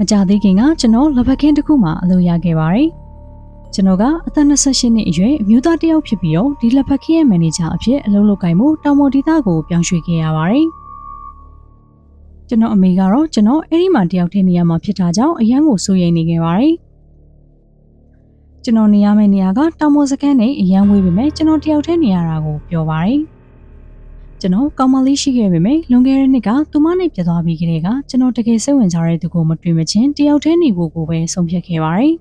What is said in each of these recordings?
မကြသေးခင်ကကျွန်တော်လက်ဖက်ခင်းတစ်ခုမှအလုပ်ရခဲ့ပါတယ်ကျွန်တော်ကအသက်28နှစ်အရွယ်အမျိုးသားတစ်ယောက်ဖြစ်ပြီးတော့ဒီလက်ဖက်ခင်းရဲ့မန်နေဂျာအဖြစ်အလုပ်လုပ်ကိုင်မှုတောင်ပေါ်ဒေသကိုပြောင်းရွှေ့ခဲ့ရပါတယ်ကျွန်တော်အမေကတော့ကျွန်တော်အဲ့ဒီမှာတယောက်တည်းနေရာမှာဖြစ်တာကြောင့်အရန်ကိုစိုးရိမ်နေခဲ့ပါတယ်ကျွန်တော်နေရမယ့်နေရာကတောင်ပေါ်စခန်းနဲ့အရန်ဝေးပေမဲ့ကျွန်တော်တယောက်တည်းနေရတာကိုပြောပါတယ် ကျွန်တော်ကောင်းမလေးရှိခဲ့ပေမဲ့လွန်ခဲ့တဲ့နှစ်ကသူမနဲ့ပြတ်သွားပြီးကလေးကကျွန်တော်တကယ်စိတ်ဝင်စားတဲ့သူကိုမတွေ့မချင်းတယောက်တည်းနေဖို့ကိုပဲဆုံးဖြတ်ခဲ့ပါတယ်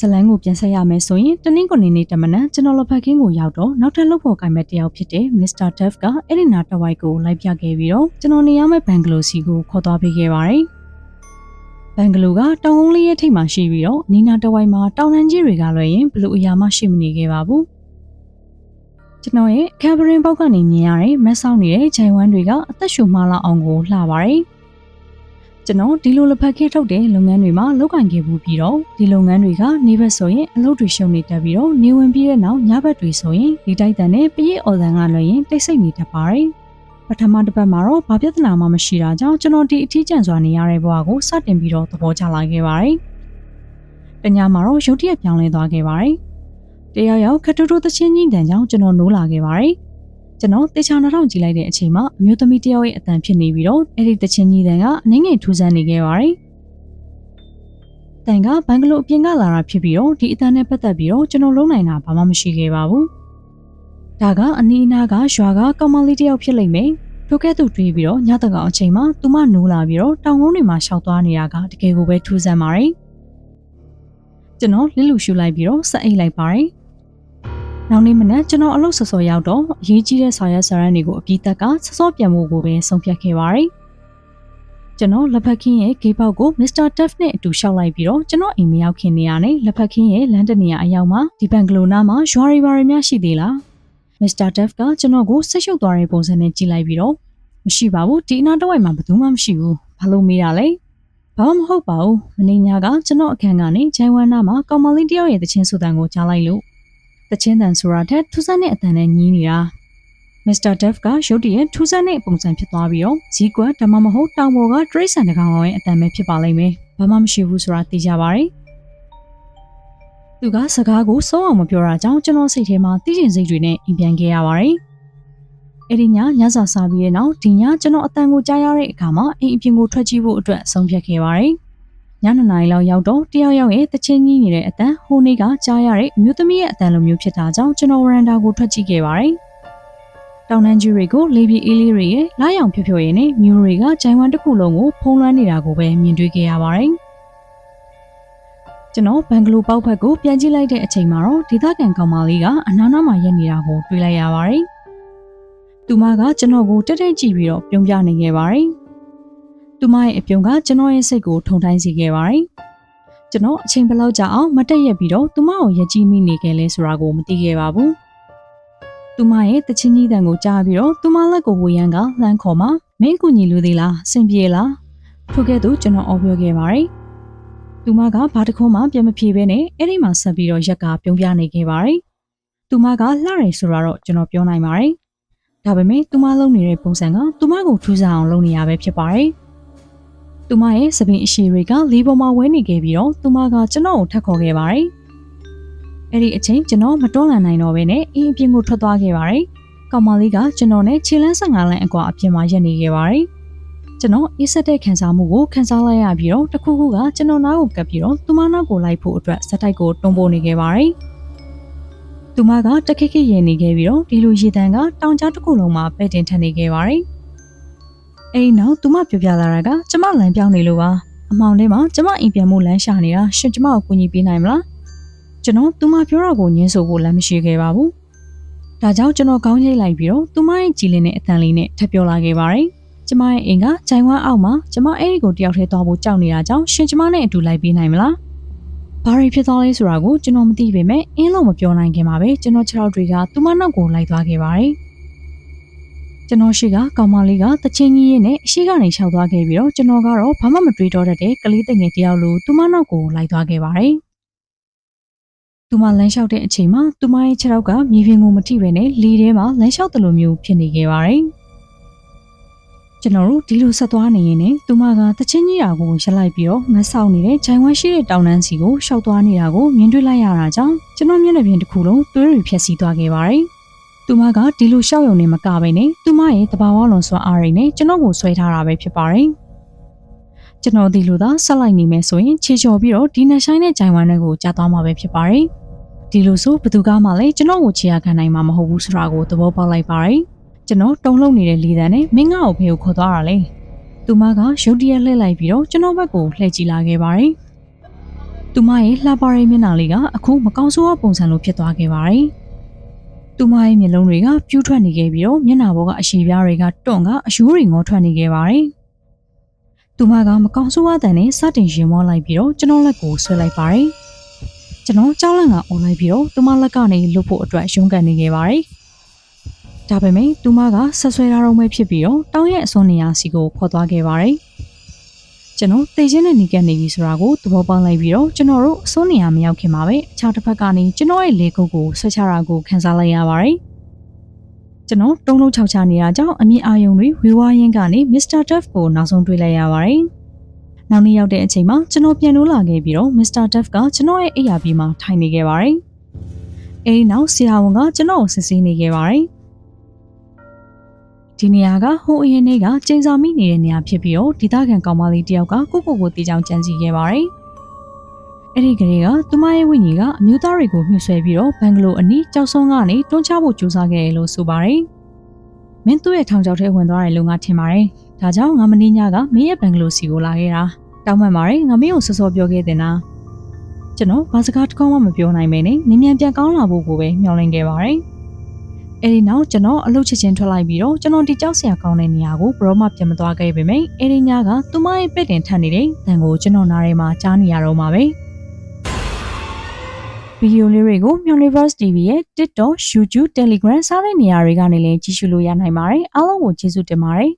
ဇလန်းကိုပြန်ဆက်ရမယ်ဆိုရင်တနင်္ဂနွေနေ့တမနက်ကျွန်တော်လက်ဖက်ခင်းကိုရောက်တော့နောက်ထပ်လုပ်ဖို့ကိုင်မဲ့တယောက်ဖြစ်တဲ့ Mr. Duff ကအဲ့ဒီနာတဝိုက်ကိုလိုက်ပြခဲ့ပြီးတော့ကျွန်တော်နေရမယ့်ဘန်ဂလိုစီကိုခေါ်သွားပေးခဲ့ပါတယ်ဘန်ဂလိုကတောင်ကုန်းလေးရဲ့ထိပ်မှာရှိပြီးတော့နီနာတဝိုက်မှာတောင်တန်းကြီးတွေကလွှဲရင်ဘလို့အရာမှရှိမနေခဲ့ပါဘူး ကျွန်တော်ရဲ့ကက်ဘရင်ဘောက်ကနေမြင်ရတဲ့မက်ဆောင်းနေတဲ့ဂျိုင်ဝမ်တွေကအသက်ရှူမှလာအောင်ကိုလှပါတယ်ကျွန်တော်ဒီလိုလက်ဖက်ခဲထုတ်တဲ့လုပ်ငန်းတွေမှာလုပ်ကင်ခဲ့ဘူးပြီးတော့ဒီလုပ်ငန်းတွေကနေဘက်ဆိုရင်အလုပ်တွေရှုံနေတတ်ပြီးတော့နေဝင်ပြီးတဲ့နောက်ညဘက်တွေဆိုရင်ဒီတိုက်တန်နဲ့ပရိအော်တန်ကလွှဲရင်တိတ်ဆိတ်နေတတ်ပါတယ်ပထမတစ်ပတ်မှာတော့ဘာပြဿနာမှမရှိတာကြောင့်ကျွန်တော်ဒီအထီးကျန်စွာနေရတဲ့ဘဝကိုစတင်ပြီးတော့သဘောကျလာခဲ့ပါတယ်။တညမှာတော့ရုတ်တရက်ပြောင်းလဲသွားခဲ့ပါတယ်။ တယောက်ယောက်ခတူတူသချင်းကြီးတန်ကြောင့်ကျွန်တော်နိုးလာခဲ့ပါတယ်။ကျွန်တော်တေချာနှထောင်ကြည့်လိုက်တဲ့အချိန်မှာအမျိုးသမီးတယောက်ရဲ့အတန်ဖြစ်နေပြီးတော့အဲ့ဒီသချင်းကြီးတန်ကအနှင်းငယ်ထူးဆန်းနေခဲ့ပါတယ်။တန်ကဘန်ဂလိုအပြင်ကလာတာဖြစ်ပြီးတော့ဒီအတန်နဲ့ပတ်သက်ပြီးတော့ကျွန်တော်လုံးနိုင်တာဘာမှမရှိခဲ့ပါဘူး။ဒါကအနီးအနားကရွာကကောင်မလေးတယောက်ဖြစ်လိမ့်မယ်။ထိုကဲ့သို့တွေးပြီးတော့ညတကောင်အချိန်မှာသူမနိုးလာပြီးတော့တောင်ကုန်းတွေမှာရှောက်သွားနေတာကတကယ်ကိုပဲထူးဆန်းပါတယ်။ကျွန်တော်လစ်လူရှူလိုက်ပြီးတော့စက်အိတ်လိုက်ပါတယ်။ နောက်နေ့မနက်ကျွန်တော်အလုပ်ဆော်ဆော်ရောက်တော့အရေးကြီးတဲ့ဆာရက်ဆာရန်တွေကိုအပြီးသက်ကဆော့ဆော့ပြန်ဖို့ကိုပဲဆုံးဖြတ်ခဲ့ပါတယ်။ကျွန်တော်လက်ဖက်ခင်းရဲ့ဂေးပေါက်ကို Mr. Duff နဲ့အတူရှောက်လိုက်ပြီးတော့ကျွန်တော်အိမ်မရောက်ခင်နေရနဲ့လက်ဖက်ခင်းရဲ့လမ်းတနေရအရောက်မှာဒီဘန်ဂလိုနာမှာရွာရီဘာရီများရှိသေးလား။ Mr. Duff ကကျွန်တော်ကိုဆက်ရှုပ်သွားတဲ့ပုံစံနဲ့ကြည့်လိုက်ပြီးတော့မရှိပါဘူးဒီအနားတစ်ဝိုက်မှာဘယ်သူမှမရှိဘူးဘာလို့မေးရလဲဘာမှမဟုတ်ပါဘူးမင်းညာကကျွန်တော်အခန်းကနေဂျိုင်ဝမ်နာမှာကောင်မလေးတယောက်ရဲ့တခြင်းဆူတန်ကိုကြားလိုက်လို့ တခြင်းတန်ဆိုတာထက်ထူးဆန်းတဲ့အတန်နဲ့ညင်းနေတာမစ္စတာဒက်ဖ်ကရုတ်တရက်ထူးဆန်းတဲ့ပုံစံဖြစ်သွားပြီးတော့ဇီကွက်ဒါမှမဟုတ်တောင်ပေါ်ကတရိတ်ဆန်တကောင်ရဲ့အတန်ပဲဖြစ်ပါလိမ့်မယ်ဘာမှမရှိဘူးဆိုတာသိကြပါရဲ့သူကစကားကိုစိုးအောင်မပြောတာကြောင့်ကျွန်တော်စိတ်ထဲမှာသိကျင်စိတ်တွေနဲ့အိမ်ပြန်ခဲ့ရပါတယ်အဲ့ဒီညညစာစားပြီးတဲ့နောက်ဒီညကျွန်တော်အတန်ကိုကြားရတဲ့အခါမှာအိမ်အပြင်ကိုထွက်ကြည့်ဖို့အတွက်ဆုံးဖြတ်ခဲ့ပါတယ်။ ညနေနိုင်လောက်ရောက်တော့တယောက်ယောက်ရဲ့တချင်းကြီးနေတဲ့အတန်ဟိုနေ့ကကြားရတဲ့အမျိုးသမီးရဲ့အတန်လိုမျိုးဖြစ်တာကြောင့်ကျွန်တော်ဝရန်ဒါကိုထွက်ကြည့်ခဲ့ပါတယ်။တောင်တန်းကြီးတွေကိုလေပြီအေးလေးတွေရဲ့လာရောင်ဖြို့ဖြို့ရင်းနဲ့မြူတွေကဂျိုင်ဝမ်တစ်ခုလုံးကိုဖုံးလွှမ်းနေတာကိုပဲမြင်တွေ့ခဲ့ရပါတယ်။ကျွန်တော်ဘန်ဂလိုပေါက်ဖက်ကိုပြန်ကြည့်လိုက်တဲ့အချိန်မှာတော့ဒေသခံကောင်မလေးကအနားနားမှာရက်နေတာကိုတွေ့လိုက်ရပါတယ်။သူမကကျွန်တော်ကိုတက်တက်ကြည့်ပြီးတော့ပြုံးပြနေခဲ့ပါတယ်။ သူမရဲ့အပြုံးကကျွန်တော်ရဲ့စိတ်ကိုထုံတိုင်းစေခဲ့ပါတယ်။ကျွန်တော်အချိန်ဘယ်လောက်ကြာအောင်မတက်ရက်ပြီးတော့သူမကိုရက်ကြီးမိနေခဲ့လဲဆိုတာကိုမသိခဲ့ပါဘူး။သူမရဲ့တချင်းကြီးတန်ကိုကြားပြီးတော့သူမလက်ကိုဝေယံကလှမ်းခေါ်မှမင်းကူညီလူသေးလားအဆင်ပြေလားထို့ကဲ့သို့ကျွန်တော်အော်ပြောခဲ့ပါတယ်။သူမကဘာတခုမှပြန်မဖြေဘဲနဲ့အဲ့ဒီမှာဆက်ပြီးတော့ရက်ကပြုံးပြနေခဲ့ပါတယ်။သူမကလှတယ်ဆိုတာတော့ကျွန်တော်ပြောနိုင်ပါတယ်။ဒါပေမဲ့သူမလုံးနေတဲ့ပုံစံကသူမကိုထူးဆန်းအောင်လုပ်နေရပဲဖြစ်ပါတယ်။ သူမရဲ့သပင်အရှိတွေကလေးပေါ်မှာဝဲနေခဲ့ပြီးတော့သူမကကျွန်တော်ကိုထပ်ခေါ်ခဲ့ပါတယ်။အဲ့ဒီအချိန်ကျွန်တော်မတွန်းလှန်နိုင်တော့ဘဲနဲ့အင်းအပြင်ကိုထွက်သွားခဲ့ပါတယ်။ကောင်မလေးကကျွန်တော်နဲ့ခြေလန်း15လမ်းအကွာအပြင်မှာရပ်နေခဲ့ပါတယ်။ကျွန်တော်အေးဆက်တဲ့ခံစားမှုကိုခံစားလိုက်ရပြီးတော့တခုခုကကျွန်တော်နားကိုကပ်ပြီးတော့သူမနားကိုလိုက်ဖို့အတွက်စက်တိုက်ကိုတွန်းပို့နေခဲ့ပါတယ်။သူမကတခိခိရင်နေခဲ့ပြီးတော့ဒီလိုရေတံကတောင်ကြားတစ်ခုလုံးမှာပဲ့တင်ထန်နေခဲ့ပါတယ်။ အဲဒီနောက်သူမပြောပြလာတာကကျမလမ်းပြောင်းနေလို့ပါ။အမောင်ထဲမှာကျမအိမ်ပြန်မှုလမ်းရှာနေတာရှင်ကျမကိုကူညီပေးနိုင်မလား။ကျွန်တော်သူမပြောတာကိုညှင်းဆိုဖို့လမ်းမရှိခဲ့ပါဘူး။ဒါကြောင့်ကျွန်တော်ကောင်းချိတ်လိုက်ပြီးတော့သူမရဲ့ကြည်လင်တဲ့အတန်လေးနဲ့ထပ်ပြောလာခဲ့ပါတယ်။ကျမရဲ့အိမ်ကဂျိုင်ဝမ်အောက်မှာကျမအဲ့ဒီကိုတယောက်ထဲသွားဖို့ကြောက်နေတာကြောင့်ရှင်ကျမနဲ့အတူလိုက်ပေးနိုင်မလား။ဘာတွေဖြစ်သွားလဲဆိုတာကိုကျွန်တော်မသိပေမဲ့အင်းလုံးမပြောနိုင်ခင်မှာပဲကျွန်တော်ခြေထောက်တွေကသူမနောက်ကိုလိုက်သွားခဲ့ပါတယ်။ ကျွန်တော်ရှိကကောင်မလေးကတချင်းကြီးရဲ့နဲ့အရှိကနေခြောက်သွားခဲ့ပြီးတော့ကျွန်တော်ကတော့ဘာမှမတွေးတော့တတ်တဲ့ကလေးတငယ်တယောက်လိုသူမနောက်ကိုလိုက်သွားခဲ့ပါတယ်။သူမလမ်းလျှောက်တဲ့အချိန်မှာသူမရဲ့ခြေထောက်ကမြေပြင်ကိုမထိပဲနဲ့လေထဲမှာလမ်းလျှောက်တယ်လို့မျိုးဖြစ်နေခဲ့ပါတယ်။ကျွန်တော်တို့ဒီလိုဆက်သွားနေရင်ねသူမကတချင်းကြီးရာကိုရက်လိုက်ပြီးတော့မဆောက်နေတဲ့ဂျိုင်ဝမ်ရှိတဲ့တောင်တန်းစီကိုရှောက်သွားနေတာကိုမြင်တွေ့လိုက်ရတာကြောင့်ကျွန်တော်မျက်နှာပြင်တစ်ခုလုံးသွေးတွေဖြက်စီးသွားခဲ့ပါတယ်။ သူမကဒီလိုရှောက်ရုံနဲ့မကပဲနဲ့သူမရဲ့တဘာဝလွန်စွာအားရည်နဲ့ကျွန်တော်ကိုဆွဲထားတာပဲဖြစ်ပါတယ်။ကျွန်တော်ဒီလိုသာဆက်လိုက်နေမယ်ဆိုရင်ခြေချော်ပြီးတော့ဒီနက်ဆိုင်တဲ့ဂျိုင်ဝမ်တွေကိုကြားသွားမှာပဲဖြစ်ပါတယ်။ဒီလိုဆိုဘယ်သူကမှလည်းကျွန်တော်ကိုခြေရခံနိုင်မှာမဟုတ်ဘူးဆိုတာကိုသဘောပေါက်လိုက်ပါတယ်။ကျွန်တော်တုံ့လုံနေတဲ့လီတန်နဲ့မင်းငါ့ကိုဖေကိုခေါ်သွားတာလေ။သူမကရုတ်တရက်လှည့်လိုက်ပြီးတော့ကျွန်တော်ဘက်ကိုလှည့်ကြည့်လာခဲ့ပါတယ်။သူမရဲ့လှပတဲ့မျက်နှာလေးကအခုမကောင်းဆိုးတဲ့ပုံစံလိုဖြစ်သွားခဲ့ပါတယ်။ သူမရဲ့မျက်လုံးတွေကပြူးထွက်နေခဲ့ပြီးတော့မျက်နှာပေါ်ကအရှည်ပြားတွေကတွန့်ကအယိုးတွေငေါထွက်နေခဲ့ပါတယ်။သူမကမကောင်းဆိုးတဲ့နဲ့စတင်ရင်မောလိုက်ပြီးတော့ကျွန်တော်လက်ကိုဆွဲလိုက်ပါတယ်။ကျွန်တော်ကြောက်လန့်ကអော်လိုက်ပြီးတော့သူမလက်ကနေလွတ်ဖို့အတွက်ရုန်းကန်နေခဲ့ပါတယ်။ဒါပေမဲ့သူမကဆက်ဆွဲထားတော့မှဖြစ်ပြီးတော့တောင်းရဲ့အစွန်းနေရာစီကိုခေါ်သွားခဲ့ပါတယ်။ ကျွန်တော်တေချင်းနဲ့နေကပ်နေပြီဆိုတာကိုသဘောပေါက်လိုက်ပြီးတော့ကျွန်တော်တို့အစွန်းနေရာမရောက်ခင်မှာပဲအခြားတစ်ဖက်ကနေကျွန်တော်ရဲ့လေကုတ်ကိုဆွဲချတာကိုခန်းစားလိုက်ရပါတယ်။ကျွန်တော်တုံးလုံးချောက်ချနေတာကြောင့်အမြင်အာရုံတွေဝေဝါးရင်းကနေမစ္စတာတက်ဖ်ကိုနောက်ဆုံးတွေ့လိုက်ရပါတယ်။နောက်နေ့ရောက်တဲ့အချိန်မှာကျွန်တော်ပြန်လို့လာခဲ့ပြီးတော့မစ္စတာတက်ဖ်ကကျွန်တော်ရဲ့အိယာဘီမှာထိုင်နေခဲ့ပါတယ်။အဲဒီနောက်ဆရာဝန်ကကျွန်တော်ကိုစစ်ဆေးနေခဲ့ပါတယ်။ ဒီနေရာကဟိုအရင်နေ့ကကျင်းစာမိနေတဲ့နေရာဖြစ်ပြီးတော့ဒေသခံကောင်မလေးတယောက်ကကိုကိုကိုတေးချောင်းကြံစီခဲ့ပါတယ်။အဲ့ဒီကလေးကသူမရဲ့ဝိညာဉ်ကအမျိုးသားတွေကိုမြှုပ်ဆွဲပြီးတော့ဘန်ဂလိုအနီးကြောက်ဆုံးကနေတွန်းချဖို့ကြိုးစားခဲ့တယ်လို့ဆိုပါတယ်။မင်းသူ့ရဲ့ထောင်ချောက်ထဲဝင်သွားတယ်လို့ငါထင်ပါတယ်။ဒါကြောင့်ငါမင်းညကမင်းရဲ့ဘန်ဂလိုစီကိုလာခဲ့တာ။တောင်းပန်ပါတယ်ငါမင်းကိုစောစောပြောခဲ့တင်တာ။ကျွန်တော်ဘာစကားတစ်ခေါက်မှမပြောနိုင်ပဲနဲ့နင်းမြန်ပြန်ကောင်းလာဖို့ကိုပဲမျှော်လင့်ခဲ့ပါတယ်။ အဲဒီနောက်ကျွန်တော်အလုပ်ချက်ချင်းထွက်လိုက်ပြီးတော့ကျွန်တော်ဒီကြောက်စရာကောင်းတဲ့နေရာကိုဘရောမှပြန်မသွားခဲ့ပေမယ့်အဲဒီညကသူမရဲ့ပဲ့တင်ထပ်နေတဲ့တန်ကိုကျွန်တော်နားထဲမှာကြားနေရတော့မှာပဲဗီဒီယိုလေးတွေကို Universe TV ရဲ့ TikTok, YouTube, Telegram စတဲ့နေရာတွေကနေလည်းကြည့်ရှုလို့ရနိုင်ပါတယ်အားလုံးကိုကျေးဇူးတင်ပါတယ်